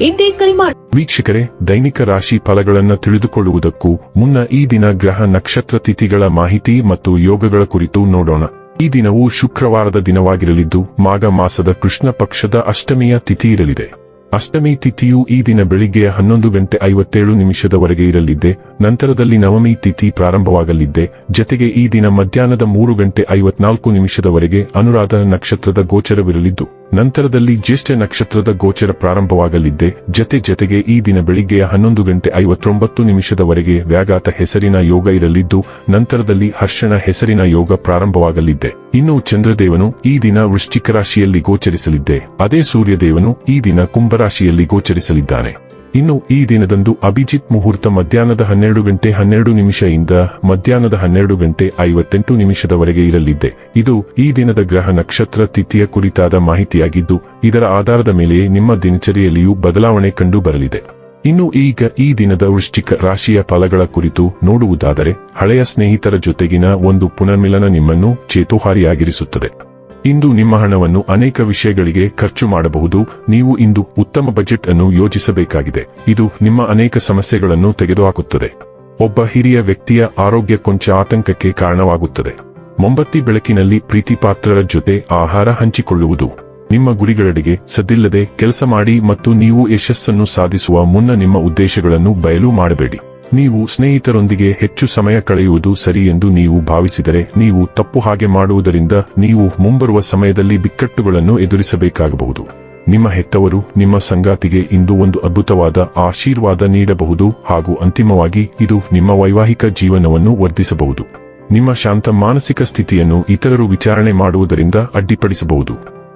ಇಂದೇ ಕರೆ ಮಾಡಿ ವೀಕ್ಷಕರೇ, ದೈನಿಕ ರಾಶಿ ಫಲಗಳನ್ನು ತಿಳಿದುಕೊಳ್ಳುವುದಕ್ಕೂ ಮುನ್ನ ಈ ದಿನ ಗ್ರಹ ನಕ್ಷತ್ರ ತಿಥಿಗಳ ಮಾಹಿತಿ ಮತ್ತು ಯೋಗಗಳ ಕುರಿತು ನೋಡೋಣ. ಈ ದಿನವು ಶುಕ್ರವಾರದ ದಿನವಾಗಿರಲಿದ್ದು, ಮಾಘ ಮಾಸದ ಕೃಷ್ಣ ಪಕ್ಷದ ಅಷ್ಟಮಿಯ ತಿಥಿ ಇರಲಿದೆ. ಅಷ್ಟಮಿ ತಿಥಿಯು ಈ ದಿನ ಬೆಳಿಗ್ಗೆ ಹನ್ನೊಂದು ಗಂಟೆ ಐವತ್ತೇಳು ನಿಮಿಷದವರೆಗೆ ಇರಲಿದ್ದೆ, ನಂತರದಲ್ಲಿ ನವಮಿ ತಿಥಿ ಪ್ರಾರಂಭವಾಗಲಿದ್ದೆ, ಜತೆಗೆ ಈ ದಿನ ಮಧ್ಯಾಹ್ನದ ಮೂರು ಗಂಟೆ ಐವತ್ನಾಲ್ಕು ನಿಮಿಷದವರೆಗೆ ಅನುರಾಧ ನಕ್ಷತ್ರದ ಗೋಚರವಿರಲಿದ್ದು. ನಂತರದಲ್ಲಿ ಜ್ಯೇಷ್ಠ ನಕ್ಷತ್ರದ ಗೋಚರ ಪ್ರಾರಂಭವಾಗಲಿದ್ದೆ. ಜತೆ ಜತೆಗೆ ಈ ದಿನ ಬೆಳಿಗ್ಗೆಯ ಹನ್ನೊಂದು ಗಂಟೆ ಐವತ್ತೊಂಬತ್ತು ನಿಮಿಷದವರೆಗೆ ವ್ಯಾಘಾತ ಹೆಸರಿನ ಯೋಗ ಇರಲಿದ್ದು, ನಂತರದಲ್ಲಿ ಹರ್ಷಣ ಹೆಸರಿನ ಯೋಗ ಪ್ರಾರಂಭವಾಗಲಿದ್ದೆ. ಇನ್ನು ಚಂದ್ರದೇವನು ಈ ದಿನ ವೃಶ್ಚಿಕ ರಾಶಿಯಲ್ಲಿ ಗೋಚರಿಸಲಿದ್ದೆ. ಅದೇ ಸೂರ್ಯದೇವನು ಈ ದಿನ ಕುಂಭರಾಶಿಯಲ್ಲಿ ಗೋಚರಿಸಲಿದ್ದಾನೆ. ಇನ್ನು ಈ ದಿನದಂದು ಅಭಿಜಿತ್ ಮುಹೂರ್ತ ಮಧ್ಯಾಹ್ನದ ಹನ್ನೆರಡು ಗಂಟೆ ಹನ್ನೆರಡು ನಿಮಿಷದಿಂದ ಮಧ್ಯಾಹ್ನದ ಹನ್ನೆರಡು ಗಂಟೆ ಐವತ್ತೆಂಟು ನಿಮಿಷದವರೆಗೆ ಇರಲಿದೆ. ಇದು ಈ ದಿನದ ಗ್ರಹ ನಕ್ಷತ್ರ ತಿಥಿಯ ಕುರಿತಾದ ಮಾಹಿತಿಯಾಗಿದ್ದು, ಇದರ ಆಧಾರದ ಮೇಲೆ ನಿಮ್ಮ ದಿನಚರಿಯಲ್ಲಿಯೂ ಬದಲಾವಣೆ ಕಂಡು ಬರಲಿದೆ ಇನ್ನು ಈಗ ಈ ದಿನದ ವೃಶ್ಚಿಕ ರಾಶಿಯ ಫಲಗಳ ಕುರಿತು ನೋಡುವುದಾದರೆ, ಹಳೆಯ ಸ್ನೇಹಿತರ ಜೊತೆಗಿನ ಒಂದು ಪುನರ್ಮಿಲನ ನಿಮ್ಮನ್ನು ಚೇತೋಹಾರಿಯಾಗಿರಿಸುತ್ತದೆ. ಇಂದು ನಿಮ್ಮ ಹಣವನ್ನು ಅನೇಕ ವಿಷಯಗಳಿಗೆ ಖರ್ಚು ಮಾಡಬಹುದು. ನೀವು ಇಂದು ಉತ್ತಮ ಬಜೆಟ್ ಅನ್ನು ಯೋಜಿಸಬೇಕಾಗಿದೆ. ಇದು ನಿಮ್ಮ ಅನೇಕ ಸಮಸ್ಯೆಗಳನ್ನು ತೆಗೆದುಹಾಕುತ್ತದೆ. ಒಬ್ಬ ಹಿರಿಯ ವ್ಯಕ್ತಿಯ ಆರೋಗ್ಯ ಕೊಂಚ ಆತಂಕಕ್ಕೆ ಕಾರಣವಾಗುತ್ತದೆ. ಮೊಂಬತ್ತಿ ಬೆಳಕಿನಲ್ಲಿ ಪ್ರೀತಿಪಾತ್ರರ ಜೊತೆ ಆಹಾರ ಹಂಚಿಕೊಳ್ಳುವುದು. ನಿಮ್ಮ ಗುರಿಗಳಡೆಗೆ ಸದ್ದಿಲ್ಲದೆ ಕೆಲಸ ಮಾಡಿ ಮತ್ತು ನೀವು ಯಶಸ್ಸನ್ನು ಸಾಧಿಸುವ ಮುನ್ನ ನಿಮ್ಮ ಉದ್ದೇಶಗಳನ್ನು ಬಯಲು ಮಾಡಬೇಡಿ. ನೀವು ಸ್ನೇಹಿತರೊಂದಿಗೆ ಹೆಚ್ಚು ಸಮಯ ಕಳೆಯುವುದು ಸರಿ ಎಂದು ನೀವು ಭಾವಿಸಿದರೆ ನೀವು ತಪ್ಪು ಹಾಗೆ ಮಾಡುವುದರಿಂದ ನೀವು ಮುಂಬರುವ ಸಮಯದಲ್ಲಿ ಬಿಕ್ಕಟ್ಟುಗಳನ್ನು ಎದುರಿಸಬೇಕಾಗಬಹುದು. ನಿಮ್ಮ ಹೆತ್ತವರು ನಿಮ್ಮ ಸಂಗಾತಿಗೆ ಇಂದು ಒಂದು ಅದ್ಭುತವಾದ ಆಶೀರ್ವಾದ ನೀಡಬಹುದು ಹಾಗೂ ಅಂತಿಮವಾಗಿ ಇದು ನಿಮ್ಮ ವೈವಾಹಿಕ ಜೀವನವನ್ನು ವರ್ಧಿಸಬಹುದು. ನಿಮ್ಮ ಶಾಂತ ಮಾನಸಿಕ ಸ್ಥಿತಿಯನ್ನು ಇತರರು ವಿಚಾರಣೆ ಮಾಡುವುದರಿಂದ ಅಡ್ಡಿಪಡಿಸಬಹುದು.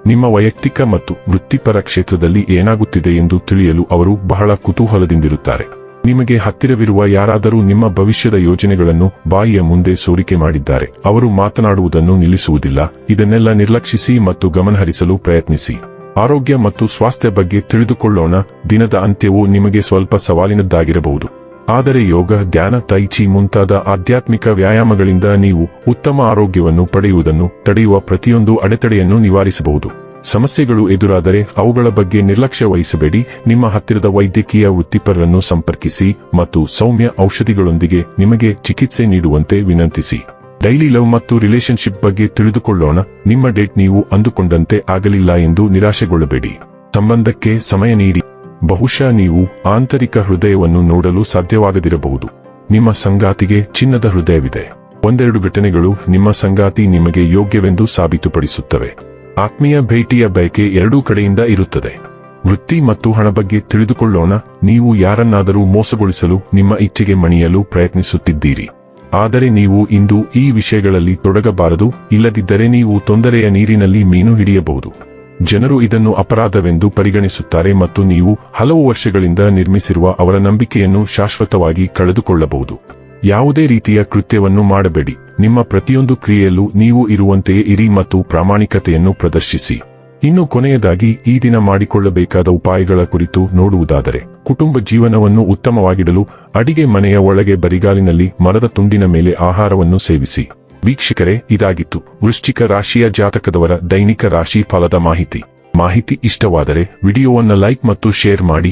ನಿಮ್ಮ ವೈಯಕ್ತಿಕ ಮತ್ತು ವೃತ್ತಿಪರ ಕ್ಷೇತ್ರದಲ್ಲಿ ಏನಾಗುತ್ತಿದೆ ಎಂದು ತಿಳಿಯಲು ಅವರು ಬಹಳ ಕುತೂಹಲದಿಂದಿರುತ್ತಾರೆ. ನಿಮಗೆ ಹತ್ತಿರವಿರುವ ಯಾರಾದರೂ ನಿಮ್ಮ ಭವಿಷ್ಯದ ಯೋಜನೆಗಳನ್ನು ಬಾಯಿಯ ಮುಂದೆ ಸೋರಿಕೆ ಮಾಡಿದ್ದಾರೆ. ಅವರು ಮಾತನಾಡುವುದನ್ನು ನಿಲ್ಲಿಸುವುದಿಲ್ಲ. ಇದನ್ನೆಲ್ಲ ನಿರ್ಲಕ್ಷಿಸಿ ಮತ್ತು ಗಮನಹರಿಸಲು ಪ್ರಯತ್ನಿಸಿ. ಆರೋಗ್ಯ ಮತ್ತು ಸ್ವಾಸ್ಥ್ಯ ಬಗ್ಗೆ ತಿಳಿದುಕೊಳ್ಳೋಣ. ದಿನದ ಅಂತ್ಯವು ನಿಮಗೆ ಸ್ವಲ್ಪ ಸವಾಲಿನದ್ದಾಗಿರಬಹುದು. ಆದರೆ ಯೋಗ, ಧ್ಯಾನ ತೈಚಿ ಮುಂತಾದ ಆಧ್ಯಾತ್ಮಿಕ ವ್ಯಾಯಾಮಗಳಿಂದ ನೀವು ಉತ್ತಮ ಆರೋಗ್ಯವನ್ನು ಪಡೆಯುವುದನ್ನು ತಡೆಯುವ ಪ್ರತಿಯೊಂದು ಅಡೆತಡೆಯನ್ನು ನಿವಾರಿಸಬಹುದು. ಸಮಸ್ಯೆಗಳು ಎದುರಾದರೆ ಅವುಗಳ ಬಗ್ಗೆ ನಿರ್ಲಕ್ಷ್ಯ ವಹಿಸಬೇಡಿ. ನಿಮ್ಮ ಹತ್ತಿರದ ವೈದ್ಯಕೀಯ ವೃತ್ತಿಪರರನ್ನು ಸಂಪರ್ಕಿಸಿ ಮತ್ತು ಸೌಮ್ಯ ಔಷಧಿಗಳೊಂದಿಗೆ ನಿಮಗೆ ಚಿಕಿತ್ಸೆ ನೀಡುವಂತೆ ವಿನಂತಿಸಿ. ಡೈಲಿ ಲವ್ ಮತ್ತು ರಿಲೇಶನ್ಶಿಪ್ ಬಗ್ಗೆ ತಿಳಿದುಕೊಳ್ಳೋಣ. ನಿಮ್ಮ ಡೇಟ್ ನೀವು ಅಂದುಕೊಂಡಂತೆ ಆಗಲಿಲ್ಲ ಎಂದು ನಿರಾಶೆಗೊಳ್ಳಬೇಡಿ. ಸಂಬಂಧಕ್ಕೆ ಸಮಯ ನೀಡಿ. ಬಹುಶಃ ನೀವು ಆಂತರಿಕ ಹೃದಯವನ್ನು ನೋಡಲು ಸಾಧ್ಯವಾಗದಿರಬಹುದು. ನಿಮ್ಮ ಸಂಗಾತಿಗೆ ಚಿನ್ನದ ಹೃದಯವಿದೆ. ಒಂದೆರಡು ಘಟನೆಗಳು ನಿಮ್ಮ ಸಂಗಾತಿ ನಿಮಗೆ ಯೋಗ್ಯವೆಂದು ಸಾಬೀತುಪಡಿಸುತ್ತವೆ. ಆತ್ಮೀಯ ಭೇಟಿಯ ಬಯಕೆ ಎರಡೂ ಕಡೆಯಿಂದ ಇರುತ್ತದೆ. ವೃತ್ತಿ ಮತ್ತು ಹಣ ಬಗ್ಗೆ ತಿಳಿದುಕೊಳ್ಳೋಣ. ನೀವು ಯಾರನ್ನಾದರೂ ಮೋಸಗೊಳಿಸಲು, ನಿಮ್ಮ ಇಚ್ಛೆಗೆ ಮಣಿಯಲು ಪ್ರಯತ್ನಿಸುತ್ತಿದ್ದೀರಿ. ಆದರೆ ನೀವು ಇಂದು ಈ ವಿಷಯಗಳಲ್ಲಿ ತೊಡಗಬಾರದು. ಇಲ್ಲದಿದ್ದರೆ ನೀವು ತೊಂದರೆಯ ನೀರಿನಲ್ಲಿ ಮೀನು ಹಿಡಿಯಬಹುದು. ಜನರು ಇದನ್ನು ಅಪರಾಧವೆಂದು ಪರಿಗಣಿಸುತ್ತಾರೆ ಮತ್ತು ನೀವು ಹಲವು ವರ್ಷಗಳಿಂದ ನಿರ್ಮಿಸಿರುವ ಅವರ ನಂಬಿಕೆಯನ್ನು ಶಾಶ್ವತವಾಗಿ ಕಳೆದುಕೊಳ್ಳಬಹುದು. ಯಾವುದೇ ರೀತಿಯ ಕೃತ್ಯವನ್ನು ಮಾಡಬೇಡಿ. ನಿಮ್ಮ ಪ್ರತಿಯೊಂದು ಕ್ರಿಯೆಯಲ್ಲೂ ನೀವು ಇರುವಂತೆಯೇ ಇರಿ ಮತ್ತು ಪ್ರಾಮಾಣಿಕತೆಯನ್ನು ಪ್ರದರ್ಶಿಸಿ. ಇನ್ನು ಕೊನೆಯದಾಗಿ, ಈ ದಿನ ಮಾಡಿಕೊಳ್ಳಬೇಕಾದ ಉಪಾಯಗಳ ಕುರಿತು ನೋಡುವುದಾದರೆ, ಕುಟುಂಬ ಜೀವನವನ್ನು ಉತ್ತಮವಾಗಿಡಲು ಅಡಿಗೆ ಮನೆಯ ಒಳಗೆ ಬರಿಗಾಲಿನಲ್ಲಿ ಮರದ ತುಂಡಿನ ಮೇಲೆ ಆಹಾರವನ್ನು ಸೇವಿಸಿ. ವೀಕ್ಷಕರೇ, ಇದಾಗಿತ್ತು ವೃಶ್ಚಿಕ ರಾಶಿಯ ಜಾತಕದವರ ದೈನಿಕ ರಾಶಿ ಫಲದ ಮಾಹಿತಿ. ಮಾಹಿತಿ ಇಷ್ಟವಾದರೆ ವಿಡಿಯೋವನ್ನು ಲೈಕ್ ಮತ್ತು ಶೇರ್ ಮಾಡಿ.